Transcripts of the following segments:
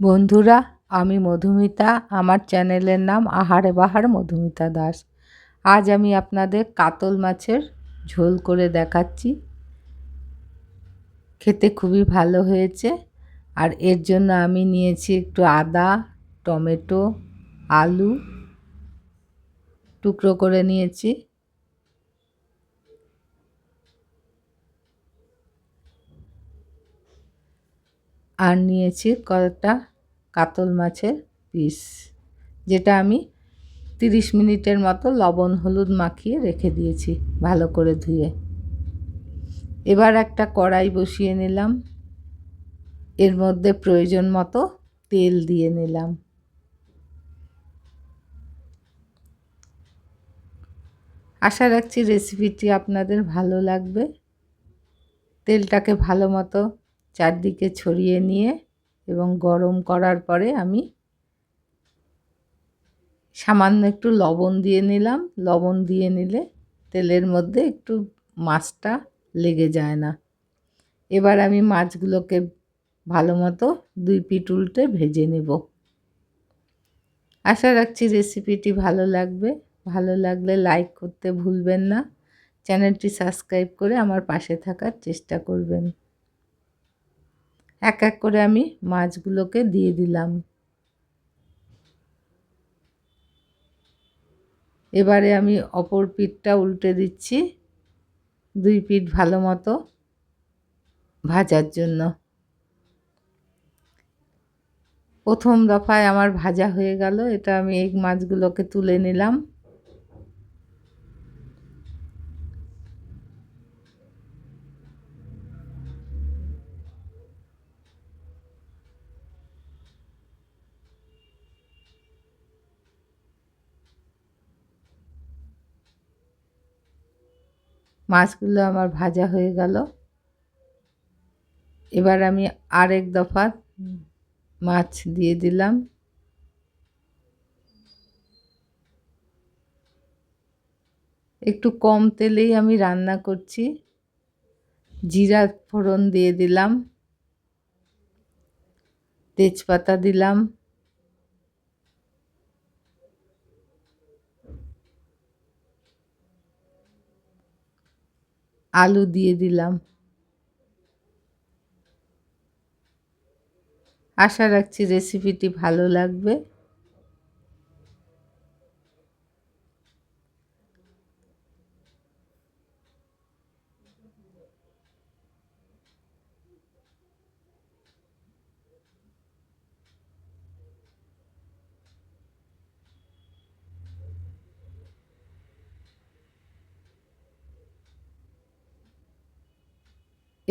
বন্ধুরা, আমি মধুমিতা। আমার চ্যানেলের নাম আহারে বাহার মধুমিতা দাস। আজ আমি আপনাদের কাতল মাছের ঝোল করে দেখাচ্ছি। খেতে খুবই ভালো হয়েছে। আর এর জন্য আমি নিয়েছি একটু আদা, টমেটো, আলু টুকরো করে নিয়েছি। আর নিয়েছি কয়েকটা কাতল মাছের পিস, যেটা আমি তিরিশ মিনিটের মতো লবণ হলুদ মাখিয়ে রেখে দিয়েছি ভালো করে ধুয়ে। এবার একটা কড়াই বসিয়ে নিলাম। এর মধ্যে প্রয়োজন মতো তেল দিয়ে নিলাম। আশা রাখছি রেসিপিটি আপনাদের ভালো লাগবে। তেলটাকে ভালো মতো চারদিকে ছড়িয়ে নিয়ে এবং গরম করার পরে আমি সামান্য একটু লবণ দিয়ে নিলাম। লবণ দিয়ে নিলে তেলের মধ্যে একটু মাছটা লেগে যায় না। এবার আমি মাছগুলোকে ভালো মতো দুই পিট উল্টে ভেজে নেব। আশা রাখছি রেসিপিটি ভালো লাগবে। ভালো লাগলে লাইক করতে ভুলবেন না। চ্যানেলটি সাবস্ক্রাইব করে আমার পাশে থাকার চেষ্টা করবেন। এক এক করে আমি মাছগুলোকে দিয়ে দিলাম। এবারে আমি অপর পিঠটা উল্টে দিচ্ছি দুই পিঠ ভালো মতো ভাজার জন্য। প্রথম দফায় আমার ভাজা হয়ে গেল, এটা আমি এই মাছগুলোকে তুলে নিলাম। মাছগুলো আমার ভাজা হয়ে গেল। এবার আমি আরেক দফা মাছ দিয়ে দিলাম। একটু কম তেলেই আমি রান্না করছি। জিরা ফোড়ন দিয়ে দিলাম। তেজপাতা দিলাম। আলু দিয়ে দিলাম। আশা রাখছি রেসিপিটি ভালো লাগবে।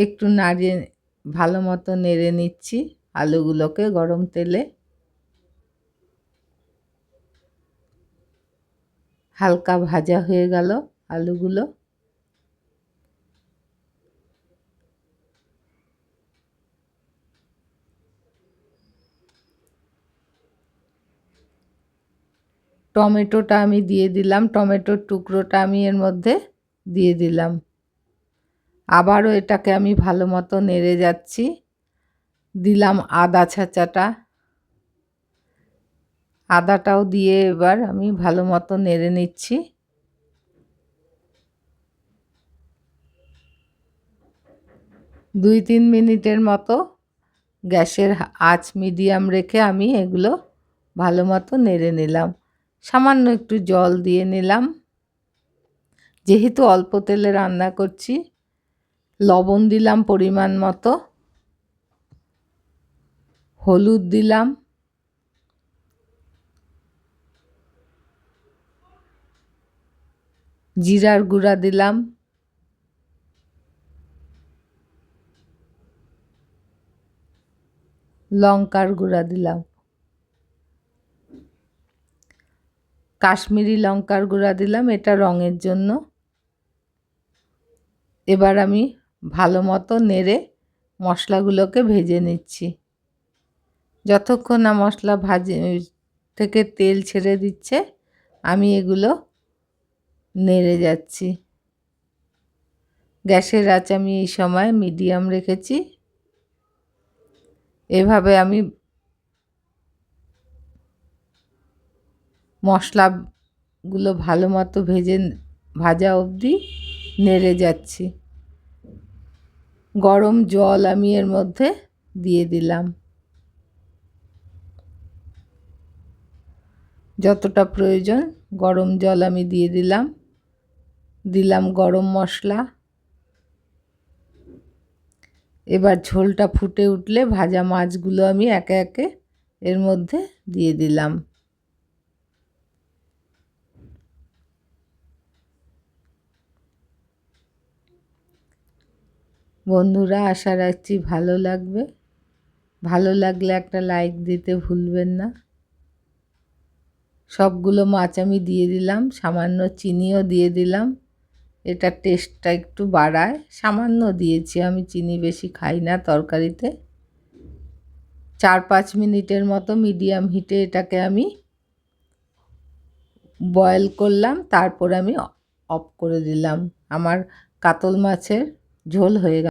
একটু নাড়িয়ে ভালো মতো নেড়ে নিচ্ছি আলুগুলোকে গরম তেলে। হালকা ভাজা হয়ে গেল আলুগুলো। টমেটোটা আমি দিয়ে দিলাম, টমেটোর টুকরোটা আমি এর মধ্যে দিয়ে দিলাম। আবারও এটাকে আমি ভালো মতো নেড়ে যাচ্ছি। দিলাম আদা ছাঁচাটা। আদাটাও দিয়ে এবার আমি ভালো মতো নেড়ে নিচ্ছি। দুই তিন মিনিটের মতো গ্যাসের আঁচ মিডিয়াম রেখে আমি এগুলো ভালো মতো নেড়ে নিলাম। সামান্য একটু জল দিয়ে নিলাম। যেহেতু অল্প তেলে রান্না করছি লবণ দিলাম পরিমাণ মতো, হলুদ দিলাম, জিরার গুঁড়া দিলাম, লঙ্কার গুঁড়া দিলাম, কাশ্মীরি লঙ্কার গুঁড়া দিলাম, এটা রঙের জন্য। এবার আমি ভালো মতো নেড়ে মশলাগুলোকে ভেজে নিচ্ছি। যতক্ষণ না মশলা ভাজে, থেকে তেল ছেড়ে দিচ্ছে, আমি এগুলো নেড়ে যাচ্ছি। গ্যাসের আঁচ আমি এই সময় মিডিয়াম রেখেছি। এভাবে আমি মশলাগুলো ভালো মতো ভেজে, ভাজা অবধি নেড়ে যাচ্ছি। গরম জল আমি এর মধ্যে দিয়ে দিলাম। যতটা প্রয়োজন গরম জল আমি দিয়ে দিলাম। দিলাম গরম মশলা। এবার ঝোলটা ফুটে উঠলে ভাজা মাছগুলো আমি একে একে এর মধ্যে দিয়ে দিলাম। বন্ধুরা, আশা রাখছি ভালো লাগবে। ভালো লাগলে একটা লাইক দিতে ভুলবেন না। সবগুলো মাছ আমি দিয়ে দিলাম, সামান্য চিনিও দিয়ে দিলাম। এটা টেস্টটা একটু বাড়ায়। সামান্য দিয়েছি, আমি চিনি বেশি খাই না তরকারিতে। চার পাঁচ মিনিটের মতো মিডিয়াম হিটে এটাকে আমি বয়েল করলাম, তারপর আমি অফ করে দিলাম। আমার কাতল মাছের ঝোল হয়ে গেল।